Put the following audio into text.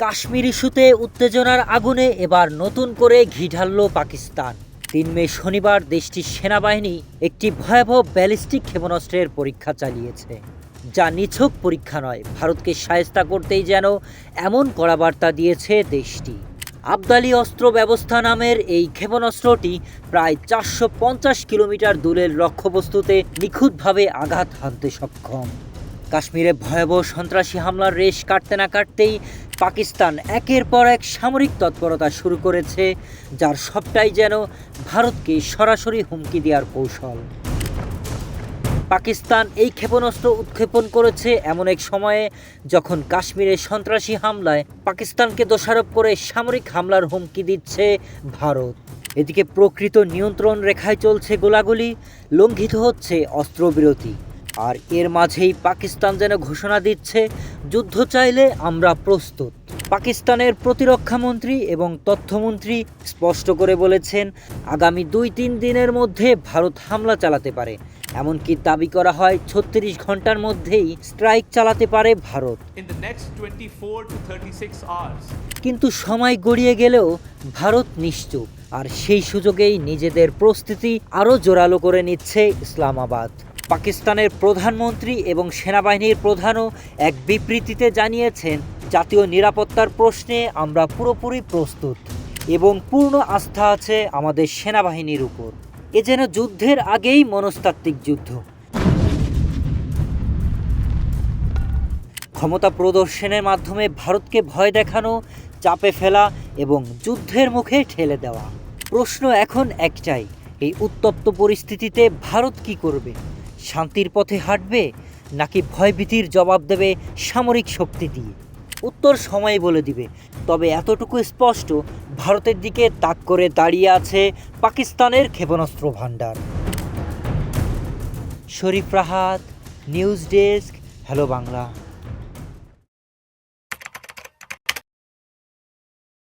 কাশ্মীর ইস্যুতে উত্তেজনার আগুনে এবার নতুন করে ঘি ঢালল পাকিস্তান। তিন মে শনিবার দেশটির সেনাবাহিনী একটি ভয়াবহ ব্যালিস্টিক ক্ষেপণাস্ত্রের পরীক্ষা চালিয়েছে, যা নিছক পরীক্ষা নয়, ভারতকে সায়স্তা করতেই যেন এমন কড়া বার্তা দিয়েছে দেশটি। আবদালি অস্ত্র ব্যবস্থা নামের এই ক্ষেপণাস্ত্রটি প্রায় চারশো পঞ্চাশ কিলোমিটার দূরের লক্ষ্যবস্তুতে নিখুঁতভাবে আঘাত হানতে সক্ষম। কাশ্মীরে ভয়াবহ সন্ত্রাসী হামলার রেশ কাটতে না কাটতেই পাকিস্তান একের পর এক সামরিক তৎপরতা শুরু করেছে, যার সবটাই যেন ভারতকে সরাসরি হুমকি দেওয়ার কৌশল। পাকিস্তান এই ক্ষেপণাস্ত্র উৎক্ষেপণ করেছে এমন এক সময়ে যখন কাশ্মীরে সন্ত্রাসী হামলায় পাকিস্তানকে দোষারোপ করে সামরিক হামলার হুমকি দিচ্ছে ভারত। এদিকে প্রকৃত নিয়ন্ত্রণ রেখায় চলছে গোলাগুলি, লঙ্ঘিত হচ্ছে অস্ত্রবিরতি। আর এর মাঝেই পাকিস্তান যেন ঘোষণা দিচ্ছে যুদ্ধ চাইলে আমরা প্রস্তুত। পাকিস্তানের প্রতিরক্ষা মন্ত্রী এবং তথ্যমন্ত্রী স্পষ্ট করে বলেছেন আগামী দুই তিন দিনের মধ্যে ভারত হামলা চালাতে পারে। এমনকি দাবি করা হয় ছত্রিশ ঘণ্টার মধ্যেই স্ট্রাইক চালাতে পারে Bharat. In the next 24 to 36 hours. কিন্তু সময় গড়িয়ে গেলেও ভারত নিশ্চুপ আর সেই সুযোগেই নিজেদের প্রস্তুতি আরও জোরালো করে নিচ্ছে ইসলামাবাদ। পাকিস্তানের প্রধানমন্ত্রী এবং সেনাবাহিনীর প্রধানও এক বিবৃতিতে জানিয়েছেন, জাতীয় নিরাপত্তার প্রশ্নে আমরা পুরোপুরি প্রস্তুত এবং পূর্ণ আস্থা আছে আমাদের সেনাবাহিনীর উপর। এ যেন যুদ্ধের আগেই মনস্তাত্ত্বিক যুদ্ধ। ক্ষমতা প্রদর্শনের মাধ্যমে ভারতকে ভয় দেখানো, চাপে ফেলা এবং যুদ্ধের মুখে ঠেলে দেওয়া। প্রশ্ন এখন একটাই, এই উত্তপ্ত পরিস্থিতিতে ভারত কি করবে? শান্তির পথে হাঁটবে নাকি ভয়ভীতির জবাব দেবে সামরিক শক্তি দিয়ে? উত্তর সময় বলে দিবে। তবে এতটুকু স্পষ্ট, ভারতের দিকে তাক করে দাঁড়িয়ে আছে পাকিস্তানের ক্ষেপণাস্ত্র ভাণ্ডার। Sharif Rahat, news desk, hello Bangla.